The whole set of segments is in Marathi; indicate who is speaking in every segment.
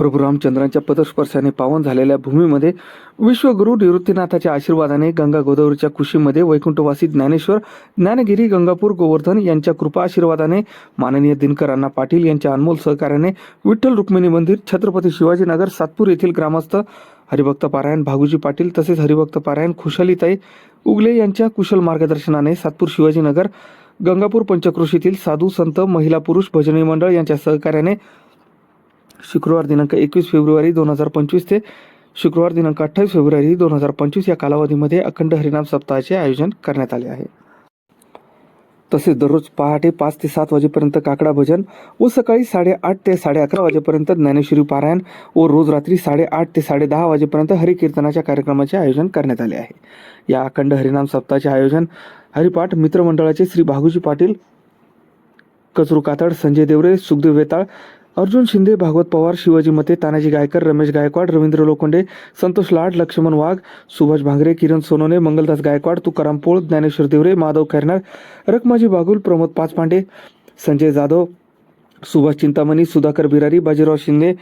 Speaker 1: प्रभू रामचंद्रांच्या पदस्पर्शाने पावन झालेल्या भूमीमध्ये विश्वगुरु निवृत्तीनाथाच्या आशीर्वादाने गंगा गोदावरीच्या कुशीमध्ये वैकुंठवासी ज्ञानेश्वर ज्ञानगिरी गंगापूर गोवर्धन यांच्या कृपा आशीर्वादाने माननीय दिनकर अण्णा पाटील यांच्या अनमोल सहकार्याने विठ्ठल रुक्मिणी मंदिर छत्रपती शिवाजीनगर सातपूर येथील ग्रामस्थ हरिभक्त पारायण भागुजी पाटील तसेच हरिभक्त पारायण खुशालीताई उगले यांच्या कुशल मार्गदर्शनाने सातपूर शिवाजीनगर गंगापूर पंचक्रोशीतील साधू संत महिला पुरुष भजनी मंडळ यांच्या सहकार्याने शुक्रवार दिनांक एकवीस फेब्रुवारी दोन हजार पंचवीस ते शुक्रवार दिनांक अठ्ठावीस फेब्रुवारी दोन हजार पंचवीस या कालावधीमध्ये अखंड हरिनाम सप्ताहाचे आयोजन करण्यात आले आहे. तसेच दररोज पहाटे पाच ते सात वाजेपर्यंत काकडा भजन व सकाळी साडेआठ ते साडे अकरा वाजेपर्यंत ज्ञानेश्वरी पारायण व रोज रात्री साडेआठ ते साडे दहा वाजेपर्यंत हरिकीर्तनाच्या कार्यक्रमाचे आयोजन करण्यात आले आहे. या अखंड हरिनाम सप्ताहाचे आयोजन हरिपाठ मित्रमंडळाचे श्री भागुजी पाटील कचरू कातड संजय देवरे सुखदेव वेताळ अर्जुन शिंदे भागवत पवार शिवाजी मते तानाजी गायकर रमेश गायकवाड रवींद्र लोखंडे संतोष लाड लक्ष्मण वाघ सुभाष भांगरे किरण सोनोने मंगलदास गायकवाड तुकाराम पोळ ज्ञानेश्वर देवरे माधव खैरनार रखमाजी बागुल प्रमोद पाचपांडे संजय जाधव सुभाष चिंतामणी सुधाकर बिरारी बाजीराव शिंदे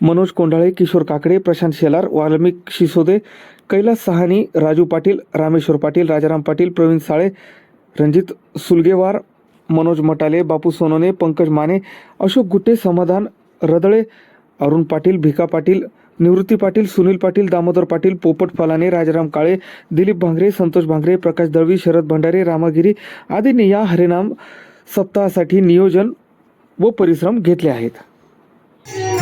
Speaker 1: मनोज कोंढाळे किशोर काकडे प्रशांत शेलार वाल्मिक शिसोदे कैलास सहानी राजू पाटील रामेश्वर पाटील राजाराम पाटील प्रवीण साळे रणजित सुलगेवार मनोज मटाले बापू सोनोने पंकज माने अशोक गुट्टे समाधान रदळे अरुण पाटील भिका पाटील निवृत्ती पाटील सुनील पाटील दामोदर पाटील पोपट फलाने राजाराम काळे दिलीप भांगरे संतोष भांगरे प्रकाश दळवी शरद भंडारे रामागिरी आदींनी या हरिनाम सप्ताहासाठी नियोजन व परिश्रम घेतले आहेत Yeah.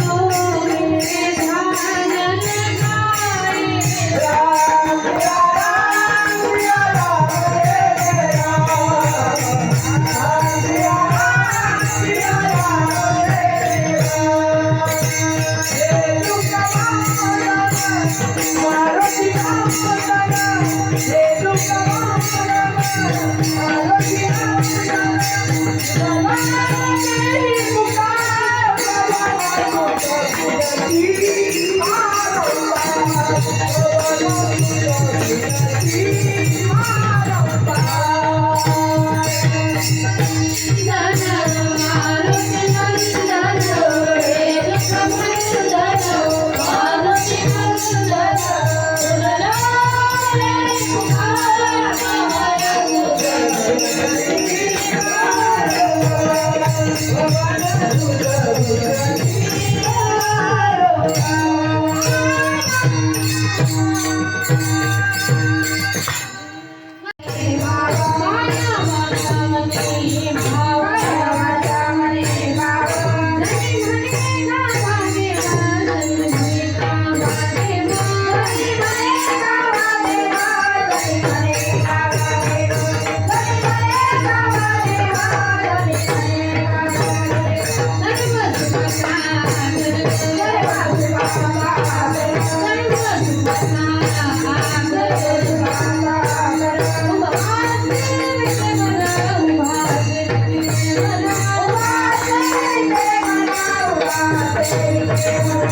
Speaker 1: Thank you.